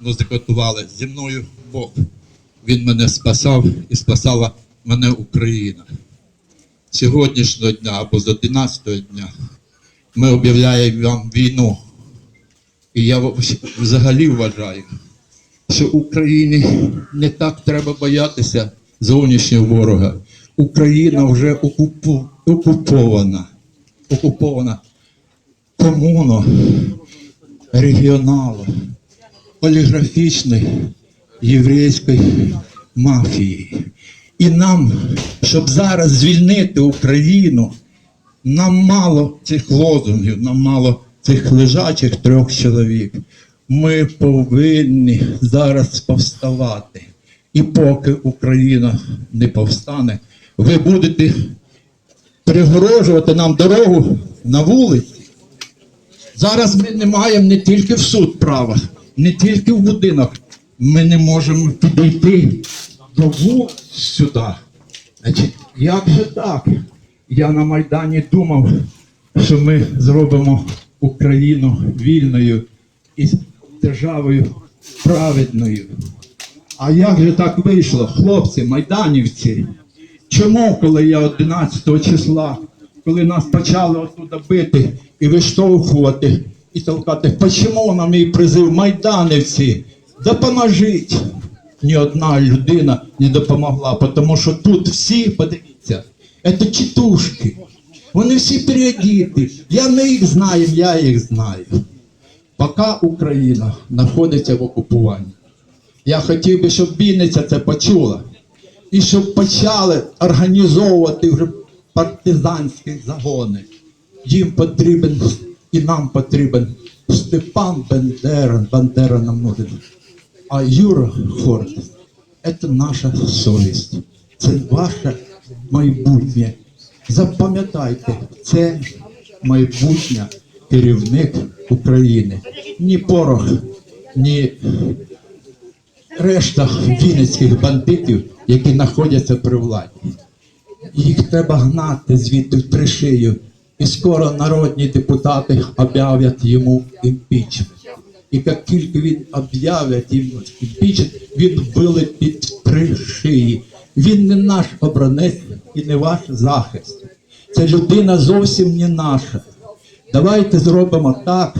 музику готували. Зі мною Бог. Він мене спасав і спасала мене Україна. Сьогоднішнього дня або з 11-го дня ми об'являємо вам війну. І я взагалі вважаю, що Україні не так треба боятися зовнішнього ворога. Україна вже окупована. Окупована комуно, регіоналу, оліграфічної єврейської мафії. І нам, щоб зараз звільнити Україну, нам мало цих лозунгів, нам мало цих лежачих трьох чоловік. Ми повинні зараз повставати. І поки Україна не повстане, ви будете перегорожувати нам дорогу на вулиці. Зараз ми не маємо не тільки в суд права, не тільки в будинок. Ми не можемо підійти до сюди. Значить, як же так? Я на Майдані думав, що ми зробимо Україну вільною і державою праведною. А як же так вийшло, хлопці, майданівці? Чому, коли я 11 числа, коли нас почали оттуда бити і виштовхувати і толкати, чому на мій призив майданівці? Допоможіть! Ні одна людина не допомогла, тому що тут всі, подивіться, це читушки. Вони всі переодіти. Я не їх знаю, я їх знаю. Поки Україна знаходиться в окупуванні. Я хотів би, щоб Вінниця це почула. І щоб почали організовувати вже партизанські загони. Їм потрібен і нам потрібен Степан Бендера, Бандера нам нужен. А Юра Форт це наша совість, це ваше майбутнє. Запам'ятайте, це майбутнє керівник України. Ні порох, ні решта вінницьких бандитів, які знаходяться при владі. Їх треба гнати звідти в тришию. І скоро народні депутати об'являть йому імпічмент. І як тільки він об'являть йому імпічмент, він вилетить в три шиї. Він не наш обранець і не ваш захист. Це людина зовсім не наша. Давайте зробимо так,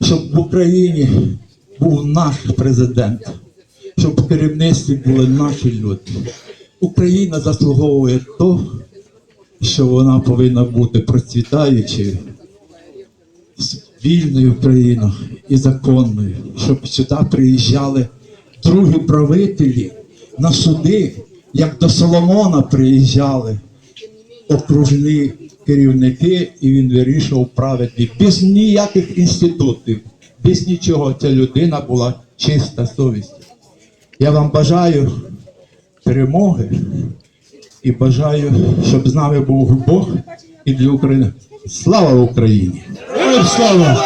щоб в Україні був наш президент, щоб в керівництві були наші люди. Україна заслуговує то, що вона повинна бути процвітаючою, вільною Україною і законною, щоб сюди приїжджали другі правителі на суди, як до Соломона приїжджали окружні керівники, і він вирішував праведні без ніяких інститутів, без нічого. Ця людина була чиста совість. Я вам бажаю перемоги і бажаю, щоб з нами був Бог і для України. Слава Україні! Слава!